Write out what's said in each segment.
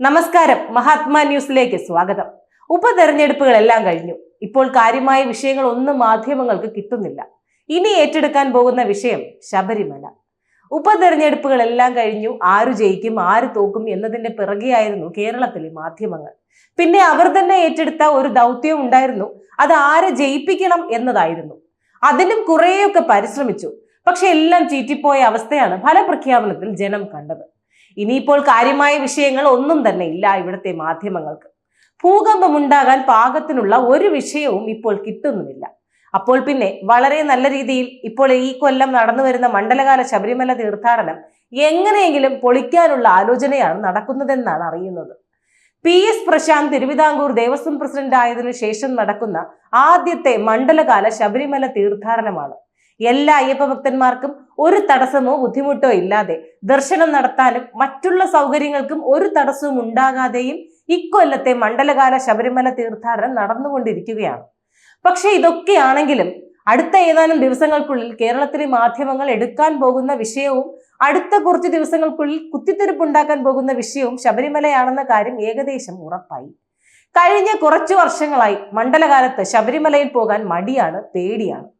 നമസ്കാരം. മഹാത്മാ ന്യൂസിലേക്ക് സ്വാഗതം. ഉപതെരഞ്ഞെടുപ്പുകളെല്ലാം കഴിഞ്ഞു. ഇപ്പോൾ കാര്യമായ വിഷയങ്ങൾ ഒന്നും മാധ്യമങ്ങൾക്ക് കിട്ടുന്നില്ല. ഇനി ഏറ്റെടുക്കാൻ പോകുന്ന വിഷയം ശബരിമല. ഉപതെരഞ്ഞെടുപ്പുകളെല്ലാം കഴിഞ്ഞു. ആര് ജയിക്കും ആര് തോക്കും എന്നതിന്റെ പിറകെയായിരുന്നു കേരളത്തിലെ മാധ്യമങ്ങൾ. പിന്നെ അവർ തന്നെ ഏറ്റെടുത്ത ഒരു ദൗത്യം ഉണ്ടായിരുന്നു. അത് ആരെ ജയിപ്പിക്കണം എന്നതായിരുന്നു. അതിനും കുറേയൊക്കെ പരിശ്രമിച്ചു. പക്ഷെ എല്ലാം ചീറ്റിപ്പോയ അവസ്ഥയാണ് ഫലപ്രഖ്യാപനത്തിൽ ജനം കണ്ടത്. ഇനിയിപ്പോൾ കാര്യമായ വിഷയങ്ങൾ ഒന്നും തന്നെ ഇല്ല ഇവിടുത്തെ മാധ്യമങ്ങൾക്ക്. ഭൂകമ്പമുണ്ടാകാൻ പാകത്തിനുള്ള ഒരു വിഷയവും ഇപ്പോൾ കിട്ടുന്നുമില്ല. അപ്പോൾ പിന്നെ വളരെ നല്ല രീതിയിൽ ഇപ്പോൾ ഈ കൊല്ലം നടന്നു വരുന്ന മണ്ഡലകാല ശബരിമല തീർത്ഥാടനം എങ്ങനെയെങ്കിലും പൊളിക്കാനുള്ള ആലോചനയാണ് നടക്കുന്നതെന്നാണ് അറിയുന്നത്. P S Prashant Thiruvithamkoor Devaswom president ആയതിനു ശേഷം നടക്കുന്ന ആദ്യത്തെ മണ്ഡലകാല ശബരിമല തീർത്ഥാടനമാണ്. എല്ലാ അയ്യപ്പ ഭക്തന്മാർക്കും ഒരു തടസ്സമോ ബുദ്ധിമുട്ടോ ഇല്ലാതെ ദർശനം നടത്താനും മറ്റുള്ള സൗകര്യങ്ങൾക്കും ഒരു തടസ്സവും ഉണ്ടാകാതെയും ഇക്കൊല്ലത്തെ മണ്ഡലകാല ശബരിമല തീർത്ഥാടനം നടന്നുകൊണ്ടിരിക്കുകയാണ്. പക്ഷേ ഇതൊക്കെയാണെങ്കിലും അടുത്ത ഏതാനും ദിവസങ്ങൾക്കുള്ളിൽ കേരളത്തിലെ മാധ്യമങ്ങൾ എടുക്കാൻ പോകുന്ന വിഷയവും അടുത്ത കുറച്ച് ദിവസങ്ങൾക്കുള്ളിൽ കുത്തിത്തിരിപ്പുണ്ടാക്കാൻ പോകുന്ന വിഷയവും ശബരിമലയാണെന്ന കാര്യം ഏകദേശം ഉറപ്പായി. കഴിഞ്ഞ കുറച്ചു വർഷങ്ങളായി മണ്ഡലകാലത്ത് ശബരിമലയിൽ പോകാൻ മടിയാണ് പേടിയാണ്.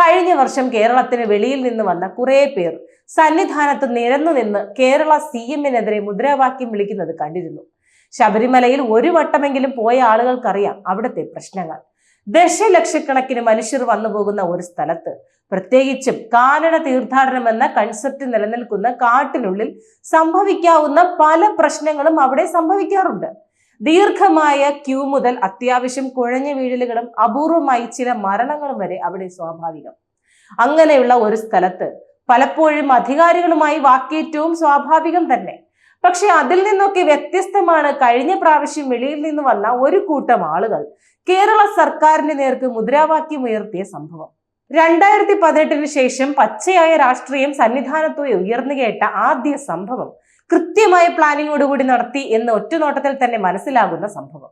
കഴിഞ്ഞ വർഷം കേരളത്തിന് വെളിയിൽ നിന്ന് വന്ന കുറേ പേർ സന്നിധാനത്ത് നിരന്നു നിന്ന് കേരള സി എമ്മിനെതിരെ മുദ്രാവാക്യം വിളിക്കുന്നത് കണ്ടിരുന്നു. ശബരിമലയിൽ ഒരു വട്ടമെങ്കിലും പോയ ആളുകൾക്കറിയാം അവിടുത്തെ പ്രശ്നങ്ങൾ. ദശലക്ഷക്കണക്കിന് മനുഷ്യർ വന്നു പോകുന്ന ഒരു സ്ഥലത്ത് പ്രത്യേകിച്ചും കാനഡ തീർത്ഥാടനം എന്ന കൺസെപ്റ്റ് നിലനിൽക്കുന്ന കാട്ടിനുള്ളിൽ സംഭവിക്കാവുന്ന പല പ്രശ്നങ്ങളും അവിടെ സംഭവിക്കാറുണ്ട്. ദീർഘമായ ക്യൂ മുതൽ അത്യാവശ്യം കുഴഞ്ഞു വീഴലുകളും അപൂർവമായി ചില മരണങ്ങളും വരെ അവിടെ സ്വാഭാവികം. അങ്ങനെയുള്ള ഒരു സ്ഥലത്ത് പലപ്പോഴും അധികാരികളുമായി വാക്കേറ്റവും സ്വാഭാവികം തന്നെ. പക്ഷെ അതിൽ നിന്നൊക്കെ വ്യത്യസ്തമാണ് കഴിഞ്ഞ പ്രാവശ്യം വെളിയിൽ നിന്ന് വന്ന ഒരു കൂട്ടം ആളുകൾ കേരള സർക്കാരിന്റെ നേർക്ക് മുദ്രാവാക്യം ഉയർത്തിയ സംഭവം. രണ്ടായിരത്തി പതിനെട്ടിന് ശേഷം പച്ചയായ രാഷ്ട്രീയം സന്നിധാനത്തു ഉയർന്നു കേട്ട ആദ്യ സംഭവം കൃത്യമായ പ്ലാനിങ്ങോടുകൂടി നടത്തി എന്ന് ഒറ്റനോട്ടത്തിൽ തന്നെ മനസ്സിലാകുന്ന സംഭവം.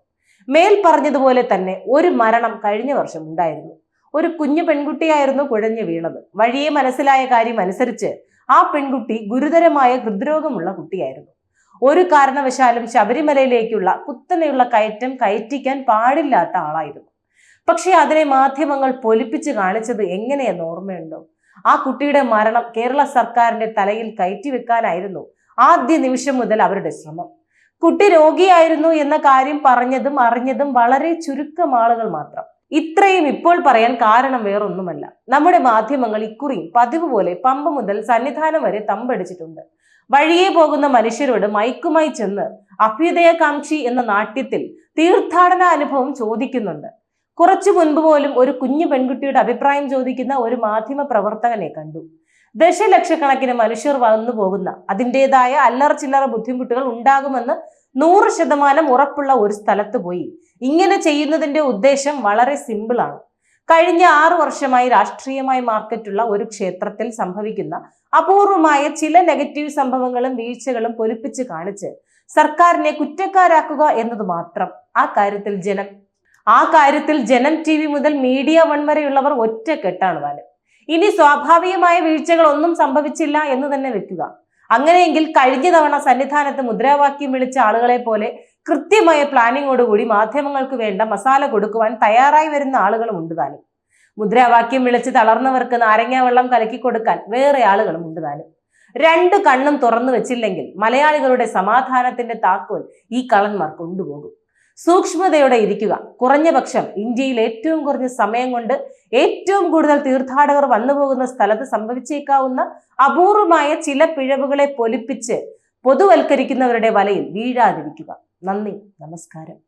മേൽ പറഞ്ഞതുപോലെ തന്നെ ഒരു മരണം കഴിഞ്ഞ വർഷം ഉണ്ടായിരുന്നു. ഒരു കുഞ്ഞു പെൺകുട്ടിയായിരുന്നു കുഴഞ്ഞു വീണത്. വഴിയെ മനസ്സിലായ കാര്യം അനുസരിച്ച് ആ പെൺകുട്ടി ഗുരുതരമായ ഹൃദ്രോഗമുള്ള കുട്ടിയായിരുന്നു. ഒരു കാരണവശാലും ശബരിമലയിലേക്കുള്ള കുത്തനെയുള്ള കയറ്റം കയറ്റിക്കാൻ പാടില്ലാത്ത ആളായിരുന്നു. പക്ഷേ അതിനെ മാധ്യമങ്ങൾ പൊലിപ്പിച്ച് കാണിച്ചത് എങ്ങനെയെന്ന് ഓർമ്മയുണ്ടോ? ആ കുട്ടിയുടെ മരണം കേരള സർക്കാരിന്റെ തലയിൽ കയറ്റിവെക്കാനായിരുന്നു ആദ്യ നിമിഷം മുതൽ അവരുടെ ശ്രമം. കുട്ടി രോഗിയായിരുന്നു എന്ന കാര്യം പറഞ്ഞതും അറിഞ്ഞതും വളരെ ചുരുക്കം ആളുകൾ മാത്രം. ഇത്രയും ഇപ്പോൾ പറയാൻ കാരണം വേറൊന്നുമല്ല. നമ്മുടെ മാധ്യമങ്ങൾ ഇക്കുറിയും പതിവ് പോലെ പമ്പ മുതൽ സന്നിധാനം വരെ തമ്പടിച്ചിട്ടുണ്ട്. വഴിയെ പോകുന്ന മനുഷ്യരോട് മൈക്കുമായി ചെന്ന് അഭ്യുദയകാംക്ഷി എന്ന നാട്യത്തിൽ തീർത്ഥാടന അനുഭവം ചോദിക്കുന്നുണ്ട്. കുറച്ചു മുൻപ് പോലും ഒരു കുഞ്ഞു പെൺകുട്ടിയുടെ അഭിപ്രായം ചോദിക്കുന്ന ഒരു മാധ്യമ പ്രവർത്തകനെ കണ്ടു. ദശലക്ഷക്കണക്കിന് മനുഷ്യർ വന്നു പോകുന്ന അതിന്റെതായ അല്ലറ ചില്ലറ ബുദ്ധിമുട്ടുകൾ ഉണ്ടാകുമെന്ന് നൂറ് ശതമാനം ഉറപ്പുള്ള ഒരു സ്ഥലത്ത് പോയി. ഇങ്ങനെ ചെയ്യുന്നതിന്റെ ഉദ്ദേശം വളരെ സിമ്പിളാണ് കഴിഞ്ഞ ആറു വർഷമായി രാഷ്ട്രീയമായി മാർക്കറ്റുള്ള ഒരു ക്ഷേത്രത്തിൽ സംഭവിക്കുന്ന അപൂർവമായ ചില നെഗറ്റീവ് സംഭവങ്ങളും വീഴ്ചകളും പൊലിപ്പിച്ച് കാണിച്ച് സർക്കാരിനെ കുറ്റക്കാരാക്കുക എന്നത് മാത്രം. ആ കാര്യത്തിൽ ജനം ആ കാര്യത്തിൽ ജനം ടി മുതൽ മീഡിയ വൺ വരെയുള്ളവർ ഒറ്റക്കെട്ടാണ് താനും ഇനി സ്വാഭാവികമായ വീഴ്ചകൾ ഒന്നും സംഭവിച്ചില്ല എന്ന് തന്നെ വെക്കുക. അങ്ങനെയെങ്കിൽ കഴിഞ്ഞ തവണ സന്നിധാനത്ത് മുദ്രാവാക്യം വിളിച്ച ആളുകളെ പോലെ കൃത്യമായ പ്ലാനിങ്ങോടുകൂടി മാധ്യമങ്ങൾക്ക് വേണ്ട മസാല കൊടുക്കുവാൻ തയ്യാറായി വരുന്ന ആളുകളും ഉണ്ട് താനും. മുദ്രാവാക്യം വിളിച്ച് തളർന്നവർക്ക് നാരങ്ങാവെള്ളം കലക്കി കൊടുക്കാൻ വേറെ ആളുകളും ഉണ്ട് താനും. രണ്ട് കണ്ണും തുറന്നു വെച്ചില്ലെങ്കിൽ മലയാളികളുടെ സമാധാനത്തിന്റെ താക്കോൽ ഈ കള്ളന്മാർ കൊണ്ടുപോകും സൂക്ഷ്മതയോടെ ഇരിക്കുക. കുറഞ്ഞ പക്ഷം ഇന്ത്യയിൽ ഏറ്റവും കുറഞ്ഞ സമയം കൊണ്ട് ഏറ്റവും കൂടുതൽ തീർത്ഥാടകർ വന്നുപോകുന്ന സ്ഥലത്ത് സംഭവിച്ചേക്കാവുന്ന അപൂർവമായ ചില പിഴവുകളെ പൊലിപ്പിച്ച് പൊതുവൽക്കരിക്കുന്നവരുടെ വലയിൽ വീഴാതിരിക്കുക. നന്ദി. നമസ്കാരം.